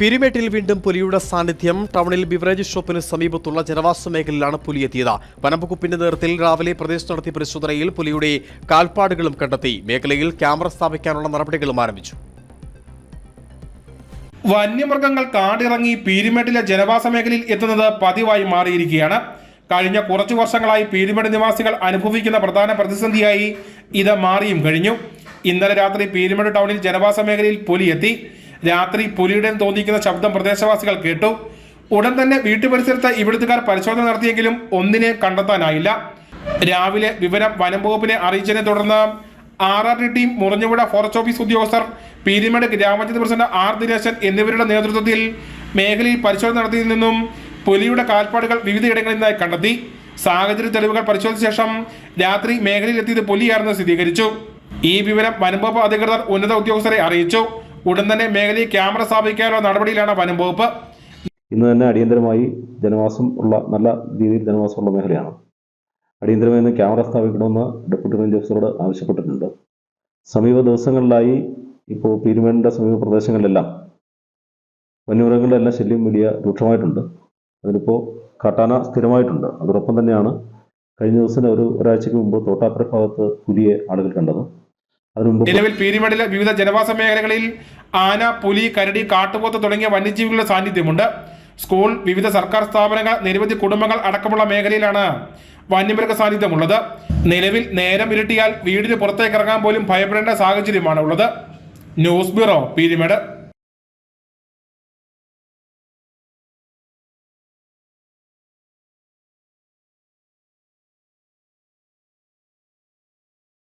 പിരിമേട്ടിൽ വീണ്ടും പുലിയുടെ സാന്നിധ്യം. ടൗണിൽ ബിവറേജ് ഷോപ്പിന് സമീപത്തുള്ള ജനവാസ മേഖലയിലാണ് പുലിയെത്തിയത് വനംവകുപ്പിന്റെ നേതൃത്വത്തിൽ രാവിലെ പ്രദേശത്ത് നടത്തിയ പരിശോധനയിൽ പുലിയുടെ കാൽപ്പാടുകളും കണ്ടെത്തി. മേഖലയിൽ ക്യാമറ സ്ഥാപിക്കാനുള്ള നടപടികളും ആരംഭിച്ചു. വന്യമൃഗങ്ങൾ കാടിറങ്ങി പീരിമേട്ടിലെ ജനവാസ മേഖലയിൽ എത്തുന്നത് പതിവായി മാറിയിരിക്കുകയാണ്. കഴിഞ്ഞ കുറച്ചു വർഷങ്ങളായി പീരിമേട് നിവാസികൾ അനുഭവിക്കുന്ന പ്രധാന പ്രതിസന്ധിയായി ഇത് മാറിയും കഴിഞ്ഞു. ഇന്നലെ രാത്രി പീരിമേട് ടൗണിൽ ജനവാസ മേഖലയിൽ പുലിയെത്തി രാത്രി പുലിയുടെ തോന്നിക്കുന്ന ശബ്ദം പ്രദേശവാസികൾ കേട്ടു. ഉടൻ തന്നെ വീട്ടു പരിസരത്ത് ഇവിടുത്തുകാർ പരിശോധന നടത്തിയെങ്കിലും ഒന്നിനെ കണ്ടെത്താനായില്ല. രാവിലെ വിവരം വനം വകുപ്പിനെ അറിയിച്ചതിനെ തുടർന്ന് ആർ ആർ ടി ടീം മുറിഞ്ഞുവിട ഫോറസ്റ്റ് ഓഫീസ് ഉദ്യോഗസ്ഥർ പീരിമേട് ഗ്രാമപഞ്ചായത്ത് പ്രസിഡന്റ് ആർ ദിനേശൻ എന്നിവരുടെ നേതൃത്വത്തിൽ മേഖലയിൽ പരിശോധന നടത്തിയതിൽ നിന്നും പുലിയുടെ കാൽപ്പാടുകൾ വിവിധയിടങ്ങളിൽ നിന്നായി കണ്ടെത്തി. സാഹചര്യ തെളിവുകൾ പരിശോധിച്ച ശേഷം രാത്രി മേഖലയിൽ എത്തിയത് പുലിയാണെന്ന് സ്ഥിരീകരിച്ചു. ഈ വിവരം വനംവകുപ്പ് അധികൃതർ ഉന്നത ഉദ്യോഗസ്ഥരെ അറിയിച്ചു. ഉടൻ തന്നെ മേഖലയിൽ ക്യാമറ സ്ഥാപിക്കാനുള്ള നടപടിയിലാണ് വനംവകുപ്പ് ഇന്ന് തന്നെ അടിയന്തരമായി ജനവാസം ഉള്ള നല്ല രീതിയിൽ ജനവാസമുള്ള മേഖലയാണ്. അടിയന്തരമായി ഇന്ന് ക്യാമറ സ്ഥാപിക്കണമെന്ന് ഡെപ്യൂട്ടി റേഞ്ച് ഓഫീസറോട് ആവശ്യപ്പെട്ടിട്ടുണ്ട്. സമീപ ദിവസങ്ങളിലായി ഇപ്പോൾ പീരുമേടിന്റെ സമീപ പ്രദേശങ്ങളിലെല്ലാം വന്യമൃഗങ്ങളുടെ എല്ലാം ശല്യം വലിയ രൂക്ഷമായിട്ടുണ്ട്. അതിലിപ്പോൾ കാട്ടാന സ്ഥിരമായിട്ടുണ്ട്. അതോടൊപ്പം തന്നെയാണ് കഴിഞ്ഞ ദിവസം ഒരു ഒരാഴ്ചയ്ക്ക് മുമ്പ് തോട്ടാപ്പുര ഭാഗത്ത് പുലിയെ ആളുകൾ കണ്ടത്. നിലവിൽ പീരിമടിലെ വിവിധ ജനവാസ മേഖലകളിൽ ആന പുലി കരടി കാട്ടുപോത്ത് തുടങ്ങിയ വന്യജീവികളുടെ സാന്നിധ്യമുണ്ട്. സ്കൂൾ വിവിധ സർക്കാർ സ്ഥാപനങ്ങൾ നിരവധി കുടുംബങ്ങൾ അടക്കമുള്ള മേഖലയിലാണ് വന്യമൃഗ സാന്നിധ്യമുള്ളത്. നിലവിൽ നേരം ഇരുട്ടിയാൽ വീടിന് പുറത്തേക്ക് ഇറങ്ങാൻ പോലും ഭയപ്പെടേണ്ട സാഹചര്യമാണ് ഉള്ളത് ന്യൂസ് ബ്യൂറോ പീരിമേട്.